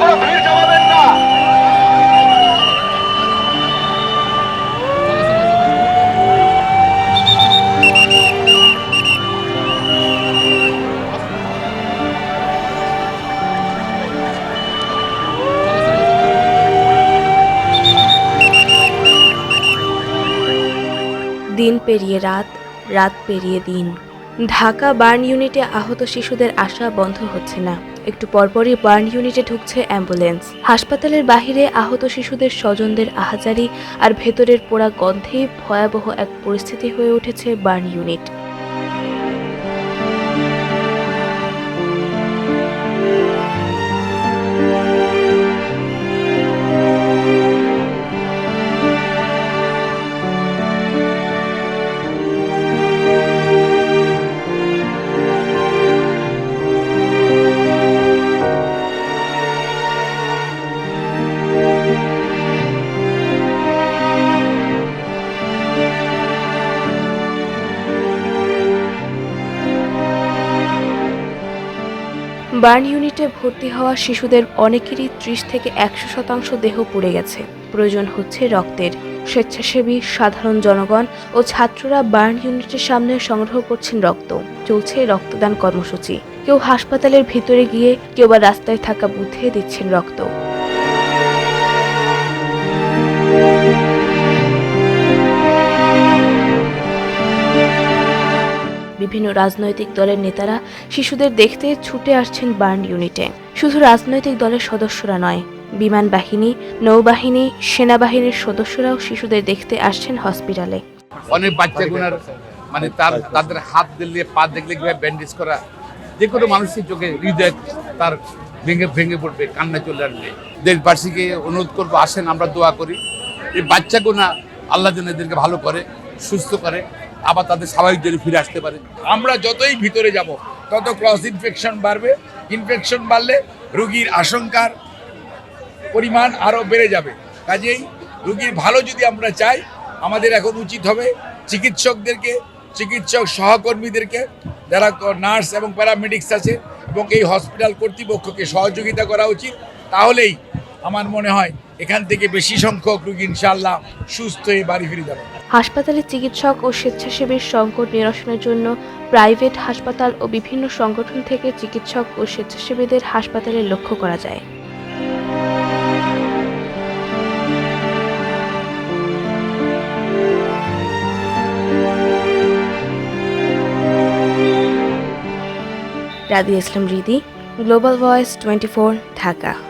কোনো ভিড় জমাবেন না। দিন পেরিয়ে রাত রাত পেরিয়ে দিন। ঢাকা বার্ন ইউনিটে আহত শিশুদের আসা বন্ধ হচ্ছে না। একটু পরপরই বার্ন ইউনিটে ঢুকছে অ্যাম্বুলেন্স। হাসপাতালের বাহিরে আহত শিশুদের স্বজনদের আহাজারি আর ভেতরের পোড়া গন্ধেই ভয়াবহ এক পরিস্থিতি হয়ে উঠেছে বার্ন ইউনিট। বার্ন ইউনিটে ভর্তি হওয়া শিশুদের অনেকেরই ত্রিশ থেকে একশো শতাংশ দেহ পুড়ে গেছে। প্রয়োজন হচ্ছে রক্তের। স্বেচ্ছাসেবী, সাধারণ জনগণ ও ছাত্ররা বার্ন ইউনিটের সামনে সংগ্রহ করছেন রক্ত। চলছে রক্তদান কর্মসূচি। কেউ হাসপাতালের ভিতরে গিয়ে কেউ বা রাস্তায় থাকা বুথে দিচ্ছেন রক্ত। বিভিন্ন রাজনৈতিক দলের নেতারা শিশুদের দেখতে ছুটে আসছেন বার্ন ইউনিটে। শুধু রাজনৈতিক দলের সদস্যরা নয়, বিমান বাহিনী, নৌবাহিনী, সেনাবাহিনীর সদস্যরাও শিশুদের দেখতে আসছেন হসপিটালে। অনেক বাচ্চাগুলোর মানে তার, তাদের হাত দিলে, পা দেখলে কীভাবে ব্যান্ডেজ করা, যে কোনো মানুষের চোখে হৃদয় তার ভেঙে ভেঙে পড়বে, কান্না চলে আসবে। দেশবাসীকে অনুরোধ করব, আসেন, আমরা দোয়া করি। এই বাচ্চাগুনা আল্লাহ যেন এদেরকে ভালো করে, সুস্থ করে আবার তাদের স্বাভাবিক জন্য ফিরে আসতে পারে। আমরা যতই ভিতরে যাব, তত ক্রস ইনফেকশন বাড়বে। ইনফেকশন বাড়লে রোগীর আশঙ্কার পরিমাণ আরও বেড়ে যাবে। কাজেই রুগীর ভালো যদি আমরা চাই, আমাদের এখন উচিত হবে চিকিৎসকদেরকে, চিকিৎসক সহকর্মীদেরকে, যারা নার্স এবং প্যারামেডিক্স আছে এবং এই হসপিটাল কর্তৃপক্ষকে সহযোগিতা করা উচিত। তাহলেই আমার মনে হয় এখান থেকে বেশি সংখ্যক রোগী ইনশাল্লাহ সুস্থ হয়ে বাড়ি ফিরে যাবে। হাসপাতালে চিকিৎসক ও স্বেচ্ছাসেবীর সংকট নিরসনের জন্য প্রাইভেট হাসপাতাল ও বিভিন্ন সংগঠন থেকে চিকিৎসক ও স্বেচ্ছাসেবীদের হাসপাতালে লক্ষ্য করা যায়। Radi Islam Ridi global voice twenty Dhaka.